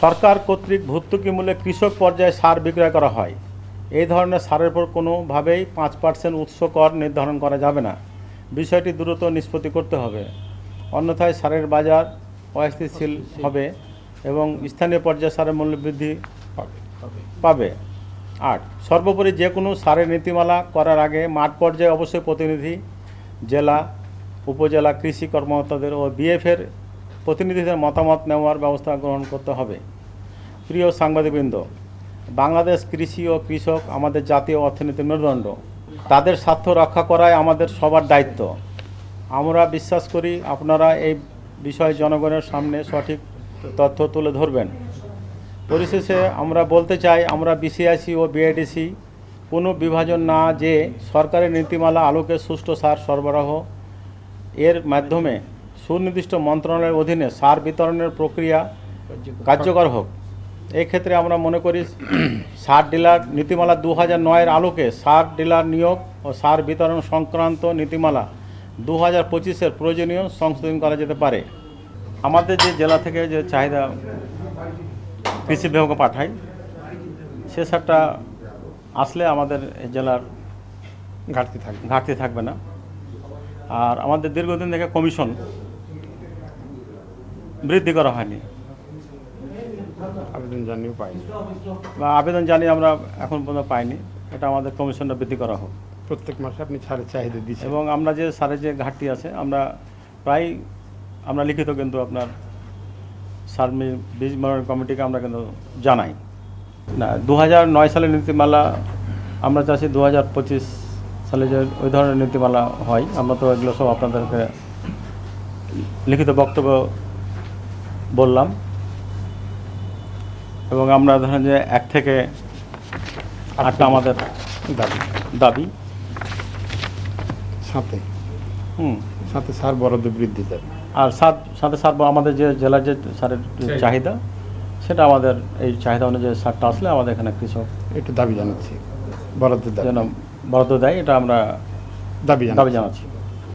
সরকার কর্তৃক ভর্তুকি মূল্যে কৃষক পর্যায়ে সার বিক্রয় করা হয়। এই ধরনের সারের উপর কোনোভাবেই পাঁচ পার্সেন্ট উৎস কর নির্ধারণ করা যাবে না। বিষয়টি দ্রুত নিষ্পত্তি করতে হবে। অন্যথায় সারের বাজার অস্থিতিশীল হবে এবং স্থানীয় পর্যায়ে সারের মূল্য বৃদ্ধি পাবে। আট, সর্বোপরি যে কোনো সারের নীতিমালা করার আগে মাঠ পর্যায়ে অবশ্যই প্রতিনিধি, জেলা, উপজেলা কৃষি কর্মকর্তাদের ও বিএফের প্রতিনিধিদের মতামত নেওয়ার ব্যবস্থা গ্রহণ করতে হবে। প্রিয় সাংবাদিকবৃন্দ, বাংলাদেশ কৃষি ও কৃষক আমাদের জাতীয় অর্থনীতির মেরুদণ্ড। তাদের স্বার্থ রক্ষা করাই আমাদের সবার দায়িত্ব। আমরা বিশ্বাস করি আপনারা এই বিষয়ে জনগণের সামনে সঠিক তথ্য তুলে ধরবেন। পরিশেষে আমরা বলতে চাই, আমরা বিসিআইসি ও বিআইডিসি কোনো বিভাজন না যে সরকারের নীতিমালা আলোকে সুষ্ঠু সার সরবরাহ এর মাধ্যমে সুনির্দিষ্ট মন্ত্রণালয়ের অধীনে সার বিতরণের প্রক্রিয়া কার্যকর হোক। এই ক্ষেত্রে আমরা মনে করি সার ডিলার নীতিমালা দু হাজার নয়ের আলোকে সার ডিলার নিয়োগ ও সার বিতরণ সংক্রান্ত নীতিমালা দু হাজার পঁচিশের প্রয়োজনীয় সংশোধন করা যেতে পারে। আমাদের যে জেলা থেকে যে চাহিদা কৃষি বিভাগে পাঠাই সে সারটা আসলে আমাদের এই জেলার ঘাটতি থাকবে। ঘাটতি থাকবে না। আর আমাদের দীর্ঘদিন থেকে কমিশন বৃদ্ধি করা হয়নি। আবেদন জানিয়ে পাইনি। বা আবেদন জানিয়ে আমরা এখন পর্যন্ত পাইনি। এটা আমাদের কমিশনটা বৃদ্ধি করা হোক। প্রত্যেক মাসে আপনি সারের চাহিদা দিচ্ছেন। এবং আমরা যে সারের যে ঘাটতি আছে আমরা প্রায় আমরা লিখিত কিন্তু আপনার সার বীজ মনোনয়ন কমিটিকে আমরা কিন্তু জানাই। না দু নয় সালের নীতিমালা আমরা চাচ্ছি দু হাজার পঁচিশ সালে যে ওই ধরনের নীতিমালা হয় আমরা তো এগুলো সব আপনাদেরকে লিখিত বক্তব্য বললাম। এবং আমরা ধরেন যে এক থেকে আটটা আমাদের দাবি। দাবি। সাথে। হুম। সাথে সার বরাদ্দ বৃদ্ধি দেবে। আর সাত সাথে সার বা আমাদের যে জেলার যে সারের চাহিদা। সেটা আমাদের এই চাহিদা অনুযায়ী সারটা আসলে আমাদের এখানে কৃষক একটু দাবি জানাচ্ছি। বরাদ্দ যেন বরাদ্দ দেয় এটা আমরা দাবি দাবি জানাচ্ছি।